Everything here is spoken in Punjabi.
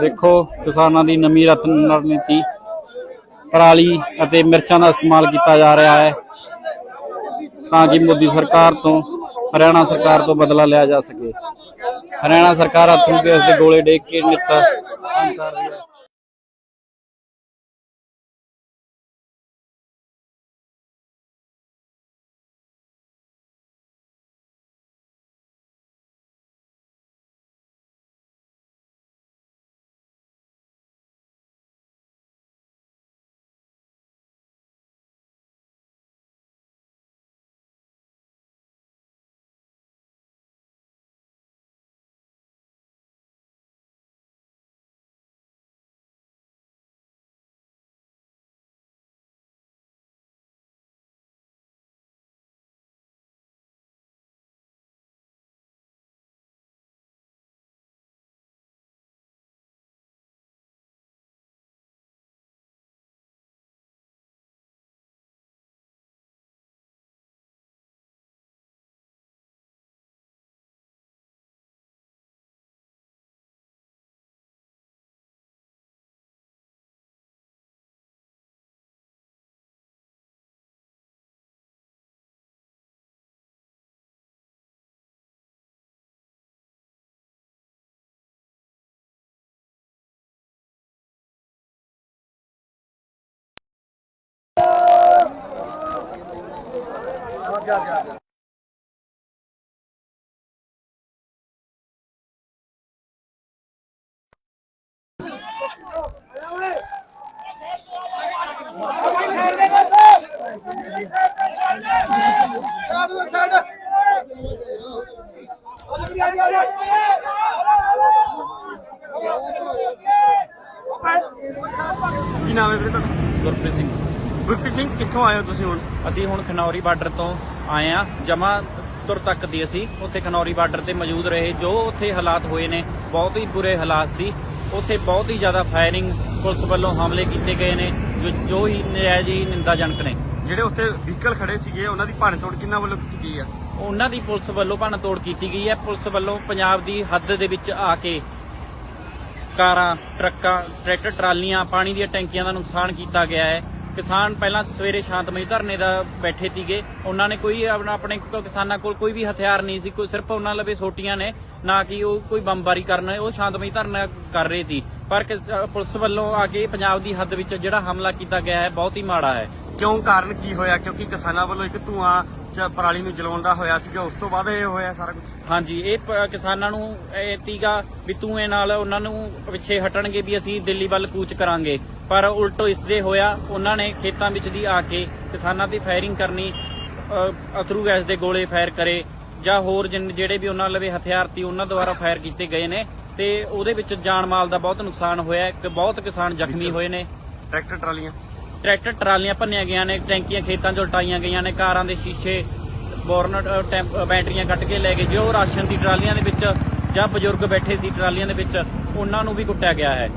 ਦੇਖੋ ਕਿਸਾਨਾਂ ਦੀ ਨਵੀਂ ਰਤਨ ਰਣਨੀਤੀ, ਪਰਾਲੀ ਅਤੇ ਮਿਰਚਾਂ ਦਾ ਇਸਤੇਮਾਲ ਕੀਤਾ ਜਾ ਰਿਹਾ ਹੈ। ਤਾਂ ਕਿ ਮੋਦੀ ਸਰਕਾਰ ਤੋਂ, ਹਰਿਆਣਾ ਸਰਕਾਰ ਤੋਂ ਬਦਲਾ ਲਿਆ ਜਾ ਸਕੇ। ਹਰਿਆਣਾ ਸਰਕਾਰ ਹੱਥੋਂ ਗੈਸ ਦੇ ਗੋਲੇ ਡੇਕ ਕੇ ਨਿੱਤ ਕਰ ਰਹੀ ਹੈ ਕੀ ਨਾਮ ਹੈ ਵੀਰੇ ਤੁਹਾਡਾ? ਗੁਰਪ੍ਰੀਤ ਸਿੰਘ। ਗੁਰਪ੍ਰੀਤ ਸਿੰਘ ਕਿੱਥੋਂ ਆਏ ਹੋ ਤੁਸੀਂ ਹੁਣ? ਅਸੀਂ ਹੁਣ ਖਨੌਰੀ ਬਾਰਡਰ ਤੋਂ ਆਏ ਆ। ਜਮਾ ਤੁਰ ਤੱਕ ਦੀ ਅਸੀਂ। ਉੱਥੇ ਖਨੌਰੀ ਬਾਰਡਰ ਤੇ ਮੌਜੂਦ ਰਹੇ। ਜੋ ਉੱਥੇ ਹਾਲਾਤ ਹੋਏ ਨੇ ਬਹੁਤ ਹੀ ਬੁਰੇ ਹਾਲਾਤ ਸੀ। ਉੱਥੇ ਬਹੁਤ ਹੀ ਜ਼ਿਆਦਾ ਫਾਇਰਿੰਗ ਪੁਲਿਸ ਵੱਲੋਂ ਹਮਲੇ ਕੀਤੇ ਗਏ ਨੇ ਜੋ ਜੋ ਹੀ ਨਜਾਇਜ਼ ਹੀ ਨਿੰਦਾਜਨਕ ਨੇ। ਜਿਹੜੇ ਉੱਥੇ ਵਹੀਕਲ ਖੜੇ ਸੀਗੇ ਉਹਨਾਂ ਦੀ ਭੰਨ ਤੋੜ ਕਿੰਨਾ ਵੱਲੋਂ ਕੀਤੀ ਗਈ ਆ? ਉਹਨਾਂ ਦੀ ਪੁਲਿਸ ਵੱਲੋਂ ਭੰਨ ਤੋੜ ਕੀਤੀ ਗਈ ਹੈ। ਪੁਲਿਸ ਵੱਲੋਂ ਪੰਜਾਬ ਦੀ ਹੱਦ ਦੇ ਵਿੱਚ ਆ ਕੇ ਕਾਰਾਂ ਟਰੱਕਾਂ ਟਰੈਕਟਰ ਟਰਾਲੀਆਂ ਪਾਣੀ ਦੀਆਂ ਟੈਂਕੀਆਂ ਦਾ ਨੁਕਸਾਨ ਕੀਤਾ ਗਿਆ ਹੈ। ਕਿਸਾਨ ਪਹਿਲਾਂ ਸਵੇਰੇ ਸ਼ਾਂਤਮਈ ਧਰਨੇ ਦਾ ਬੈਠੇ ਸੀਗੇ। ਉਹਨਾਂ ਨੇ ਕੋਈ ਆਪਣਾ ਆਪਣੇ ਕਿਸਾਨਾਂ ਕੋਲ ਕੋਈ ਵੀ ਹਥਿਆਰ ਨਹੀਂ ਸੀ। ਕੋਈ ਸਿਰਫ ਉਹਨਾਂ ਲਵੇ ਸੋਟੀਆਂ ਨੇ, ਨਾ ਕਿ ਉਹ ਕੋਈ ਬੰਬਾਰੀ ਕਰਨ। ਉਹ ਸ਼ਾਂਤਮਈ ਧਰਨਾ ਕਰ ਰਹੇ ਸੀ। ਪਰ ਪੁਲਿਸ ਵੱਲੋਂ ਆ ਕੇ ਪੰਜਾਬ ਦੀ ਹੱਦ ਵਿੱਚ ਜਿਹੜਾ ਹਮਲਾ ਕੀਤਾ ਗਿਆ ਹੈ, ਬਹੁਤ ਹੀ ਮਾੜਾ ਹੈ। ਕਿਉਂ ਕਾਰਨ ਕੀ ਹੋਇਆ? ਕਿਉਂਕਿ ਕਿਸਾਨਾਂ ਵੱਲੋਂ ਇੱਕ ਧੂਆਂ ਚ ਪਰਾਲੀ ਨੂੰ ਜਲਾਉਣ ਦਾ ਹੋਇਆ ਸੀਗਾ ਉਸ ਤੋਂ ਬਾਅਦ ਇਹ ਹੋਇਆ ਸਾਰਾ ਕੁਝ ਹਾਂਜੀ ਇਹ ਪ- ਕਿਸਾਨਾਂ ਨੂੰ ਇਹ ਤੀਗਾ ਵੀ ਧੂਏ ਨਾਲ ਉਹਨਾਂ ਨੂੰ ਪਿੱਛੇ ਹਟਣਗੇ ਵੀ ਅਸੀਂ ਦਿੱਲੀ ਵੱਲ ਕੂਚ ਕਰਾਂਗੇ। ਪਰ ਉਲਟੋ ਇਸ ਦੇ ਹੋਇਆ ਉਹਨਾਂ ਨੇ ਖੇਤਾਂ ਵਿੱਚ ਦੀ ਆ ਕੇ ਕਿਸਾਨਾਂ ਦੀ ਫਾਇਰਿੰਗ ਕਰਨੀ ਅ, ਅਥਰੂ ਗੈਸ ਦੇ ਗੋਲੇ ਫਾਇਰ ਕਰੇ ਜਾਂ ਹੋਰ ਜਿਨ- ਜਿਹੜੇ ਵੀ ਉਹਨਾਂ ਲਵੇ ਹਥਿਆਰ ਸੀ ਉਹਨਾਂ ਦੁਆਰਾ ਫਾਇਰ ਕੀਤੇ ਗਏ ਨੇ ਤੇ ਉਹਦੇ ਵਿੱਚ ਜਾਨ ਮਾਲ ਦਾ ਬਹੁਤ ਨੁਕਸਾਨ ਹੋਇਆ ਹੈ। ਇੱਕ ਬਹੁਤ ਕਿਸਾਨ ਜ਼ਖਮੀ ਹੋਏ ਨੇ। ਟਰੈਕਟਰ ਟਰਾਲੀਆਂ? ਟਰੈਕਟਰ ਟਰਾਲੀਆਂ ਭੰਨੀਆਂ ਗਈਆਂ ਨੇ ਟੈਂਕੀਆਂ ਖੇਤਾਂ 'ਚ ਉਲਟਾਈਆਂ ਗਈਆਂ ਨੇ ਕਾਰਾਂ ਦੇ ਸ਼ੀਸ਼ੇ ਬੋਰਨ ਅ, ਟੈਂਪ- ਬੈਟਰੀਆਂ ਕੱਟ ਕੇ ਲੈ ਗਏ। ਜੋ ਰਾਸ਼ਨ ਦੀ ਟਰਾਲੀਆਂ ਦੇ ਵਿੱਚ ਜਾਂ ਬਜ਼ੁਰਗ ਬੈਠੇ ਸੀ ਟਰਾਲੀਆਂ ਦੇ ਵਿੱਚ ਉਹਨਾਂ ਨੂੰ ਵੀ ਕੁੱਟਿਆ ਗਿਆ ਹੈ।